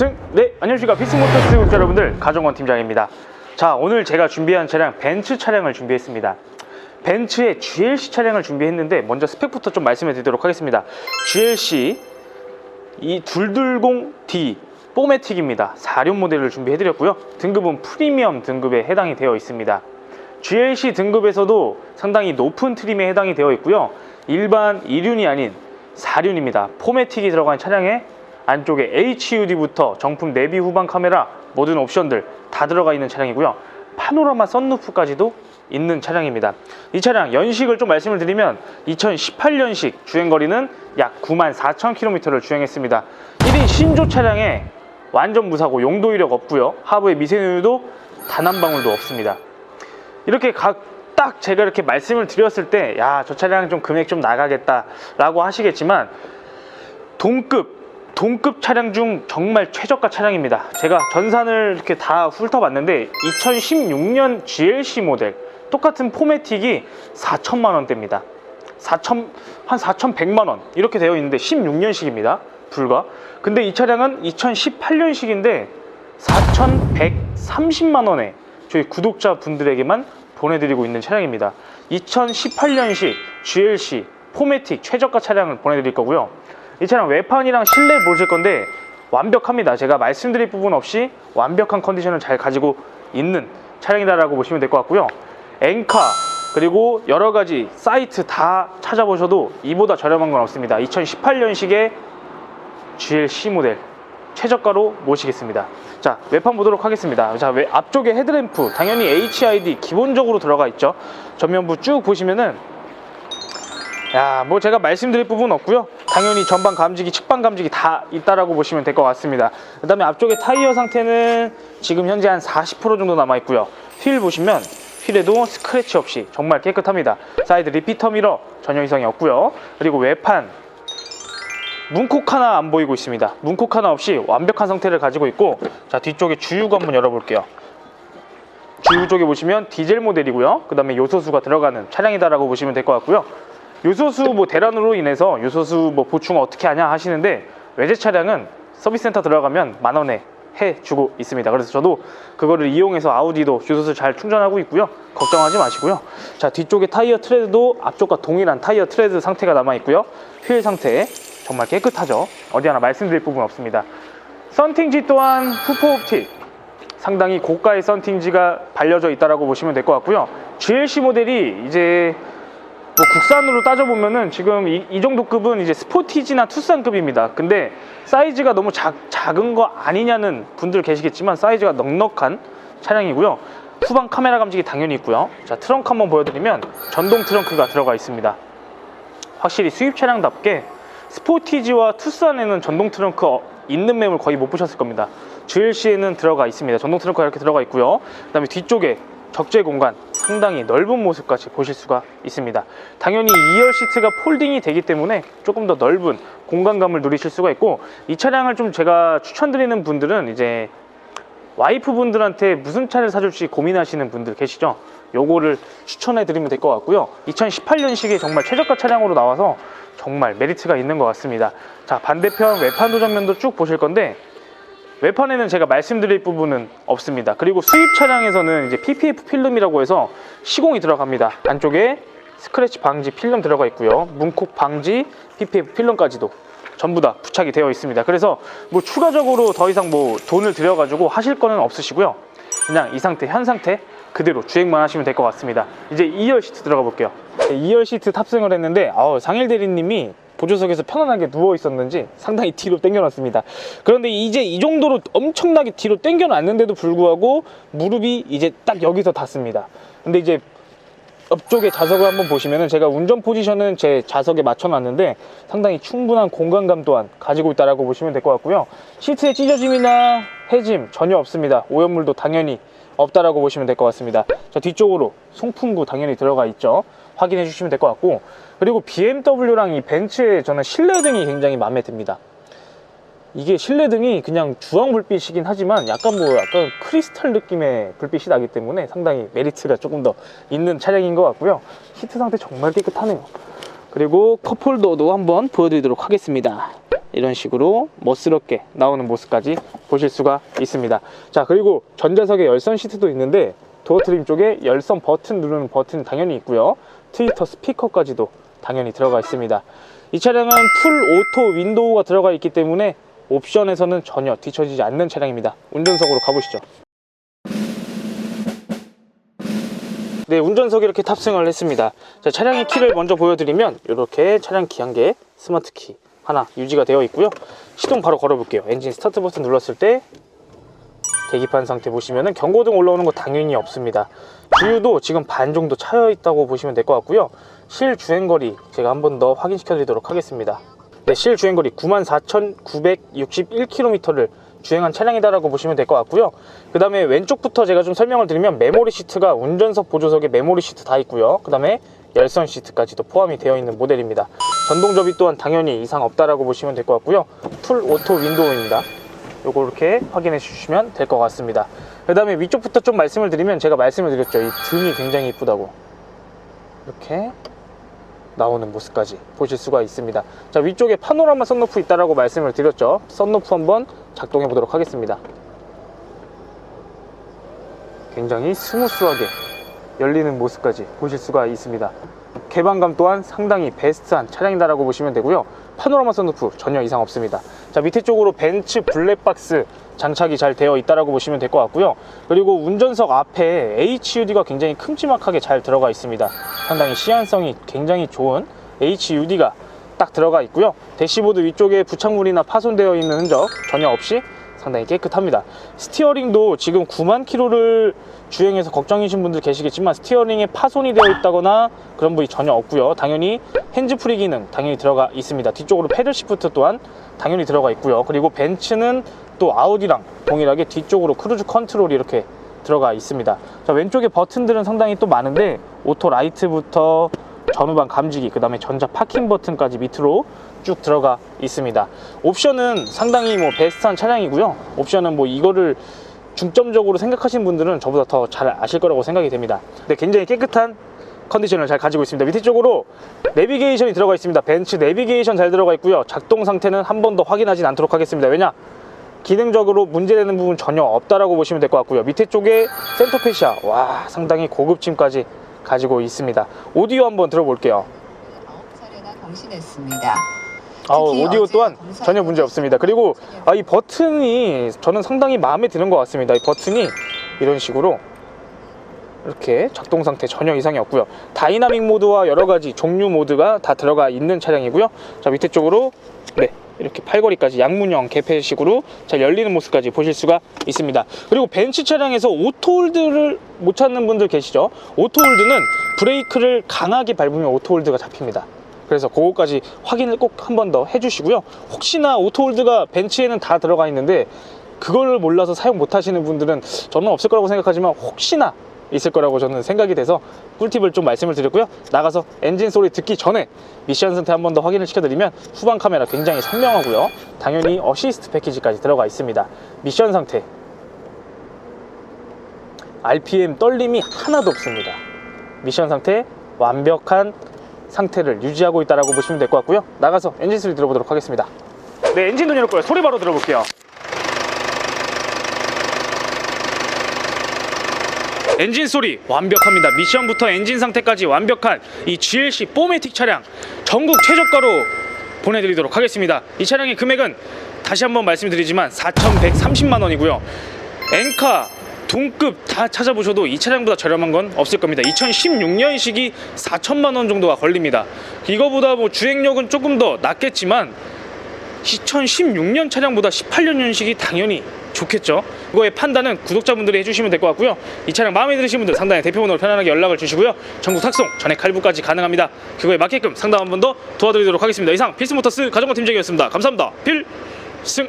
필승. 네 안녕하십니까. 필승모터스 구독자 여러분들 가정원 팀장입니다. 자 오늘 제가 준비한 차량 벤츠 차량을 준비했습니다. 벤츠의 GLC 차량을 준비했는데 먼저 스펙부터 좀 말씀해 드리도록 하겠습니다. GLC 이 220D 포매틱입니다. 4륜 모델을 준비해 드렸고요. 등급은 프리미엄 등급에 해당이 되어 있습니다. GLC 등급에서도 상당히 높은 트림에 해당이 되어 있고요. 일반 2륜이 아닌 4륜입니다. 포매틱이 들어간 차량에 안쪽에 HUD부터 정품 내비 후방 카메라 모든 옵션들 다 들어가 있는 차량이고요. 파노라마 썬루프까지도 있는 차량입니다. 이 차량 연식을 좀 말씀을 드리면 2018년식 주행거리는 약 9만 4천 킬로미터를 주행했습니다. 1인 신조 차량에 완전 무사고 용도 이력 없고요. 하부에 미세누유도 단 한 방울도 없습니다. 이렇게 각 딱 제가 이렇게 말씀을 드렸을 때 야 저 차량 좀 금액 좀 나가겠다 라고 하시겠지만 동급 동급 차량 중 정말 최저가 차량입니다. 제가 전산을 이렇게 다 훑어봤는데 2016년 GLC 모델 똑같은 포매틱이 4천만 원대입니다. 4천 한 4,100만 원 이렇게 되어 있는데 16년식입니다. 불과. 근데 이 차량은 2018년식인데 4,130만 원에 저희 구독자 분들에게만 보내드리고 있는 차량입니다. 2018년식 GLC 포매틱 최저가 차량을 보내드릴 거고요 이 차량 외판이랑 실내 보실 건데 완벽합니다. 제가 말씀드릴 부분 없이 완벽한 컨디션을 잘 가지고 있는 차량이다라고 보시면 될 것 같고요. 엔카 그리고 여러 가지 사이트 다 찾아보셔도 이보다 저렴한 건 없습니다. 2018년식의 GLC 모델 최저가로 모시겠습니다. 자 외판 보도록 하겠습니다. 자 외, 앞쪽에 헤드램프 당연히 HID 기본적으로 들어가 있죠. 전면부 쭉 보시면은 야, 뭐 제가 말씀드릴 부분 없고요. 당연히 전방 감지기, 측방 감지기 다 있다라고 보시면 될 것 같습니다. 그다음에 앞쪽에 타이어 상태는 지금 현재 한 40% 정도 남아 있고요. 휠 보시면 휠에도 스크래치 없이 정말 깨끗합니다. 사이드 리피터 미러 전혀 이상이 없고요. 그리고 외판 문콕 하나 안 보이고 있습니다. 문콕 하나 없이 완벽한 상태를 가지고 있고 자 뒤쪽에 주유구 한번 열어볼게요. 주유 쪽에 보시면 디젤 모델이고요. 그 다음에 요소수가 들어가는 차량이다라고 보시면 될 것 같고요. 요소수 뭐 대란으로 인해서 요소수 뭐 보충 어떻게 하냐 하시는데 외제 차량은 서비스 센터 들어가면 만 원에 해주고 있습니다. 그래서 저도 그거를 이용해서 아우디도 요소수 잘 충전하고 있고요. 걱정하지 마시고요. 자 뒤쪽에 타이어 트레드도 앞쪽과 동일한 타이어 트레드 상태가 남아 있고요. 휠 상태 정말 깨끗하죠. 어디 하나 말씀드릴 부분 없습니다. 썬팅지 또한 후포 옵틱 상당히 고가의 썬팅지가 발려져 있다라고 보시면 될 것 같고요. GLC 모델이 이제 뭐 국산으로 따져보면은 지금 이, 이 정도 급은 이제 스포티지나 투싼급입니다. 근데 사이즈가 너무 작, 작은 거 아니냐는 분들 계시겠지만 사이즈가 넉넉한 차량이고요. 후방 카메라 감지기 당연히 있고요. 자 트렁크 한번 보여드리면 전동 트렁크가 들어가 있습니다. 확실히 수입 차량답게 스포티지와 투싼에는 전동 트렁크 어- 있는 매물 거의 못 보셨을 겁니다. GLC에는 들어가 있습니다. 전동 트렁크가 이렇게 들어가 있고요. 그 다음에 뒤쪽에 적재 공간 상당히 넓은 모습까지 보실 수가 있습니다. 당연히 2열 시트가 폴딩이 되기 때문에 조금 더 넓은 공간감을 누리실 수가 있고 이 차량을 좀 제가 추천드리는 분들은 이제 와이프 분들한테 무슨 차를 사줄지 고민하시는 분들 계시죠? 요거를 추천해 드리면 될 것 같고요. 2018년식에 정말 최저가 차량으로 나와서 정말 메리트가 있는 것 같습니다. 자, 반대편 외판 도 전면도 쭉 보실 건데 외판에는 제가 말씀드릴 부분은 없습니다. 그리고 수입 차량에서는 이제 PPF 필름이라고 해서 시공이 들어갑니다. 안쪽에 스크래치 방지 필름 들어가 있고요. 문콕 방지 PPF 필름까지도 전부 다 부착이 되어 있습니다. 그래서 뭐 추가적으로 더 이상 뭐 돈을 들여가지고 하실 거는 없으시고요. 그냥 이 상태, 현 상태 그대로 주행만 하시면 될 것 같습니다. 이제 2열 시트 들어가 볼게요. 2열 시트 탑승을 했는데 상일 대리님이 보조석에서 편안하게 누워 있었는지 상당히 뒤로 당겨놨습니다. 그런데 이제 이 정도로 엄청나게 뒤로 당겨놨는데도 불구하고 무릎이 이제 딱 여기서 닿습니다. 근데 이제 옆쪽에 좌석을 한번 보시면은 제가 운전 포지션은 제 좌석에 맞춰놨는데 상당히 충분한 공간감 또한 가지고 있다라고 보시면 될 것 같고요. 시트의 찢어짐이나 해짐 전혀 없습니다. 오염물도 당연히 없다라고 보시면 될 것 같습니다. 자 뒤쪽으로 송풍구 당연히 들어가 있죠. 확인해 주시면 될 것 같고 그리고 BMW랑 이 벤츠의 저는 실내등이 굉장히 마음에 듭니다. 이게 실내등이 그냥 주황 불빛이긴 하지만 약간 뭐 약간 크리스탈 느낌의 불빛이 나기 때문에 상당히 메리트가 조금 더 있는 차량인 것 같고요. 시트 상태 정말 깨끗하네요. 그리고 컵홀더도 한번 보여드리도록 하겠습니다. 이런 식으로 멋스럽게 나오는 모습까지 보실 수가 있습니다. 자, 그리고 전자석에 열선 시트도 있는데 도어 트림 쪽에 열선 버튼 누르는 버튼 당연히 있고요. 트위터 스피커까지도 당연히 들어가 있습니다. 이 차량은 풀 오토 윈도우가 들어가 있기 때문에 옵션에서는 전혀 뒤처지지 않는 차량입니다. 운전석으로 가보시죠. 네, 운전석에 이렇게 탑승을 했습니다. 자, 차량의 키를 먼저 보여드리면 이렇게 차량 기한계 스마트 키 하나 유지가 되어 있고요. 시동 바로 걸어볼게요. 엔진 스타트 버튼 눌렀을 때 계기판 상태 보시면은 경고등 올라오는 거 당연히 없습니다. 주유도 지금 반 정도 차여 있다고 보시면 될 것 같고요. 실 주행거리 제가 한 번 더 확인시켜 드리도록 하겠습니다. 네, 실 주행거리 94,961km를 주행한 차량이다라고 보시면 될 것 같고요. 그 다음에 왼쪽부터 제가 좀 설명을 드리면 메모리 시트가 운전석 보조석에 메모리 시트 다 있고요. 그 다음에 열선 시트까지도 포함이 되어 있는 모델입니다. 전동 접이 또한 당연히 이상 없다라고 보시면 될 것 같고요. 풀 오토 윈도우입니다. 요거 이렇게 확인해 주시면 될 것 같습니다. 그 다음에 위쪽부터 좀 말씀을 드리면 제가 말씀을 드렸죠. 이 등이 굉장히 이쁘다고. 이렇게 나오는 모습까지 보실 수가 있습니다. 자 위쪽에 파노라마 썬루프 있다라고 말씀을 드렸죠. 썬루프 한번 작동해 보도록 하겠습니다. 굉장히 스무스하게 열리는 모습까지 보실 수가 있습니다. 개방감 또한 상당히 베스트한 차량이다라고 보시면 되고요. 파노라마 썬루프 전혀 이상 없습니다. 자 밑에 쪽으로 벤츠 블랙박스 장착이 잘 되어 있다라고 보시면 될 것 같고요. 그리고 운전석 앞에 HUD가 굉장히 큼지막하게 잘 들어가 있습니다. 상당히 시안성이 굉장히 좋은 HUD가 딱 들어가 있고요. 대시보드 위쪽에 부착물이나 파손되어 있는 흔적 전혀 없이 상당히 깨끗합니다. 스티어링도 지금 9만 킬로를 주행해서 걱정이신 분들 계시겠지만 스티어링에 파손이 되어 있다거나 그런 부위 전혀 없고요. 당연히 핸즈프리 기능 당연히 들어가 있습니다. 뒤쪽으로 패들 시프트 또한 당연히 들어가 있고요. 그리고 벤츠는 또 아우디랑 동일하게 뒤쪽으로 크루즈 컨트롤이 이렇게 들어가 있습니다. 자, 왼쪽에 버튼들은 상당히 또 많은데 오토 라이트부터 전후방 감지기, 그 다음에 전자 파킹 버튼까지 밑으로 쭉 들어가 있습니다. 옵션은 상당히 뭐 베스트한 차량이고요. 옵션은 뭐 이거를 중점적으로 생각하시는 분들은 저보다 더 잘 아실 거라고 생각이 됩니다. 근데 굉장히 깨끗한 컨디션을 잘 가지고 있습니다. 밑에 쪽으로 내비게이션이 들어가 있습니다. 벤츠 내비게이션 잘 들어가 있고요. 작동 상태는 한 번 더 확인하진 않도록 하겠습니다. 왜냐? 기능적으로 문제되는 부분 전혀 없다라고 보시면 될 것 같고요. 밑에 쪽에 센터페시아, 와 상당히 고급짐까지 가지고 있습니다. 오디오 한번 들어볼게요. 아홉 차례나 경신했습니다. 아, 오디오 또한 전혀 문제 없습니다. 그리고 아, 이 버튼이 저는 상당히 마음에 드는 것 같습니다. 이 버튼이 이런 식으로 이렇게 작동 상태 전혀 이상이 없고요. 다이나믹 모드와 여러 가지 종류 모드가 다 들어가 있는 차량이고요. 자 밑에 쪽으로 네 이렇게 팔걸이까지 양문형 개폐식으로 잘 열리는 모습까지 보실 수가 있습니다. 그리고 벤츠 차량에서 오토홀드를 못 찾는 분들 계시죠? 오토홀드는 브레이크를 강하게 밟으면 오토홀드가 잡힙니다. 그래서 그거까지 확인을 꼭 한 번 더 해주시고요. 혹시나 오토홀드가 벤츠에는 다 들어가 있는데 그걸 몰라서 사용 못 하시는 분들은 저는 없을 거라고 생각하지만 혹시나 있을 거라고 저는 생각이 돼서 꿀팁을 좀 말씀을 드렸고요. 나가서 엔진 소리 듣기 전에 미션 상태 한 번 더 확인을 시켜드리면 후방 카메라 굉장히 선명하고요. 당연히 어시스트 패키지까지 들어가 있습니다. 미션 상태 RPM 떨림이 하나도 없습니다. 미션 상태 완벽한 상태를 유지하고 있다라고 보시면 될 것 같고요. 나가서 엔진 소리 들어보도록 하겠습니다. 네, 엔진 눈 열었고요. 소리 바로 들어볼게요. 엔진 소리 완벽합니다. 미션부터 엔진 상태까지 완벽한 이 GLC 4매틱 차량 전국 최저가로 보내드리도록 하겠습니다. 이 차량의 금액은 다시 한번 말씀드리지만 4,130만 원이고요. 엔카 동급 다 찾아보셔도 이 차량보다 저렴한 건 없을 겁니다. 2016년식이 4천만 원 정도가 걸립니다. 이거보다 뭐 주행력은 조금 더 낮겠지만 2016년 차량보다 18년식이 당연히 좋겠죠. 이거의 판단은 구독자분들이 해주시면 될 것 같고요. 이 차량 마음에 드시는 분들 상단에 대표번호로 편안하게 연락을 주시고요. 전국 탁송, 전액 할부까지 가능합니다. 그거에 맞게끔 상담 한 번 더 도와드리도록 하겠습니다. 이상 필스모터스 가정거 팀장이었습니다. 감사합니다. 필승!